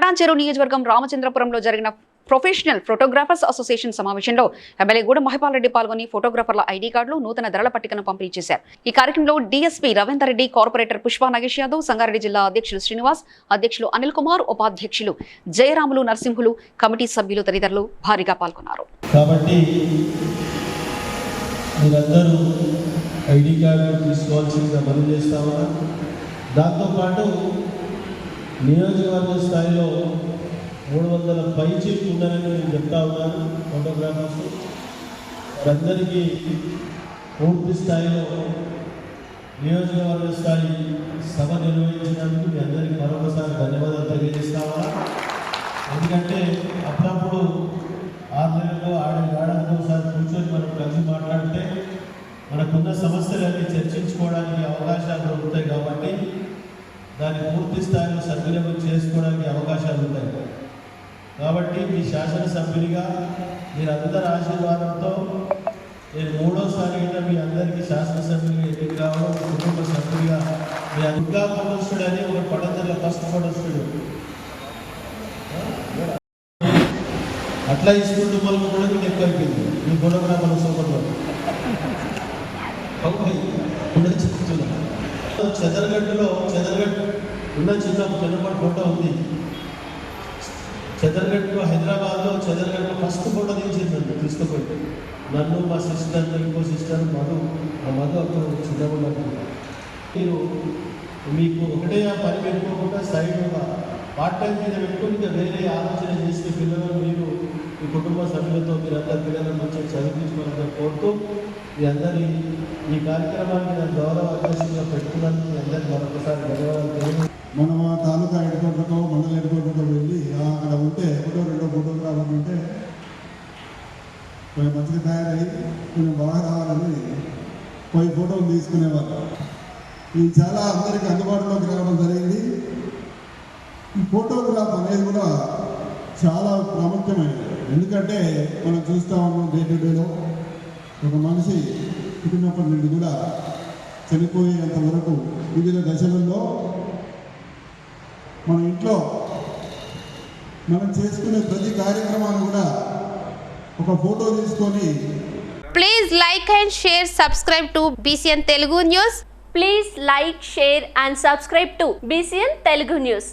పటాన్చెరు నియోజకవర్గం రామచంద్రపురంలో జరిగిన ప్రొఫెషనల్ ఫోటోగ్రాఫర్స్ అసోసియేషన్ సమావేశంలో ఎమ్మెల్యే గూడ మహిపాల్ రెడ్డి పాల్గొని ఫోటోగ్రాఫర్ల ఐడి కార్డులు నూతన ధరల పట్టికను పంపిణీ చేశారు. ఈ కార్యక్రమంలో డీఎస్పీ రవీందర్ రెడ్డి కార్పొరేటర్ పుష్ప నగేష్ యాదవ్ సంగారెడ్డి జిల్లా అధ్యక్షులు శ్రీనివాస్ అధ్యక్షులు అనిల్ కుమార్ ఉపాధ్యక్షులు జయరాములు నరసింహులు కమిటీ సభ్యులు తదితరులు భారీగా పాల్గొన్నారు. కాబట్టి మీరందరూ ఐడి కార్డు తీసుకోవాల్సిందిగా చేస్తామా? దాంతోపాటు నియోజకవర్గ స్థాయిలో మూడు వందల పైచీలు ఉండాలని నేను చెప్తా ఉన్నాను ఫోటోగ్రాఫర్స్. వారందరికీ పూర్తి స్థాయిలో నియోజకవర్గ స్థాయి సభ నిర్వహించినందుకు మీ అందరికీ మరొకసారి ధన్యవాదాలు తెలియజేస్తామా ఎందుకంటే అప్పుడప్పుడు ఆరు నెలల్లో ఆరు ఏడాదికి ఒకసారి కూర్చొని మనం కలిసి మాట్లాడితే మనకున్న సమస్యలన్నీ చర్చించుకోవడానికి అవకాశాలు దొరుకుతాయి కాబట్టి దాన్ని పూర్తి స్థాయిలో సద్వినియోగం చేసుకోవడానికి అవకాశాలు ఉంటాయి. కాబట్టి మీ శాసనసభ్యునిగా మీరందరి ఆశీర్వాదంతో నేను మూడోసారి అయినా మీ అందరికీ శాసనసభ్యులుగా ఎన్నిక కావడం మీ కుటుంబ సభ్యుడిగా మీ దుర్గా పడొస్తుడు అని ఒక పడతల ఫస్ట్ పడొస్తుడు అట్లా తీసుకుంటూ మనకు కూడా మీకు ఎక్కువ అయిపోయింది మీ ఫోటోగ్రాఫర్ సోపట్లో కూడా చెప్తున్నా. చెదరగడ్డలో చెదరగడ్డ ఉన్న చిత్రం చంద్రబాబు ఫోటో ఉంది. చెదరగడ్డలో హైదరాబాద్లో చెదరగడ్డలో ఫస్ట్ ఫోటో తీసింది నన్ను తీసుకుపోయి నన్ను మా సిస్టర్ ఇంకో సిస్టర్ మధు. ఆ మధు అప్పుడు చిన్నప్పుడు మీరు మీకు ఒకటే ఆ పని పెట్టుకోకుండా సైడ్ పార్ట్ టైం మీద పెట్టుకుని ఇంకా వేరే ఆలోచన చేసే పిల్లలు మీరు మీ కుటుంబ సభ్యులతో మీరు అందరి పిల్లలను మంచిగా చదివించుకోవాలని కోరుతూ మీ అందరి ఈ కార్యక్రమాన్ని నేను గౌరవ అధ్యక్షులుగా పెట్టుకున్నందుకు మీ అందరికీ మరొకసారి ధన్యవాదాలు మనం ఆ తాలూకా హెడ్కోటర్కో మండల హెడ్కోటర్కో వెళ్ళి అక్కడ ఉంటే ఒకటో రెండో ఫోటోగ్రాఫర్లు ఉంటే కొంచెం మంచిగా తయారయ్యి కొంచెం బాగా రావాలని పోయి ఫోటోలు తీసుకునేవాళ్ళు. ఇది చాలా అందరికీ అందుబాటులోకి రావడం జరిగింది. ఈ ఫోటోగ్రాఫ్ అనేది కూడా చాలా ప్రాముఖ్యమైనది. ఎందుకంటే మనం చూస్తూ ఉన్నాం డే టు డేలో ఒక మనిషి పుట్టినప్పటి నుండి కూడా చనిపోయేంత వరకు వివిధ దశలలో మన ఇంట్లో మనం చేసుకునే ప్రతి కార్యక్రమాన్ని కూడా ఒక ఫోటో తీసుకొని Please like and share, subscribe to BCN Telugu News. Please like, share and subscribe to BCN Telugu News.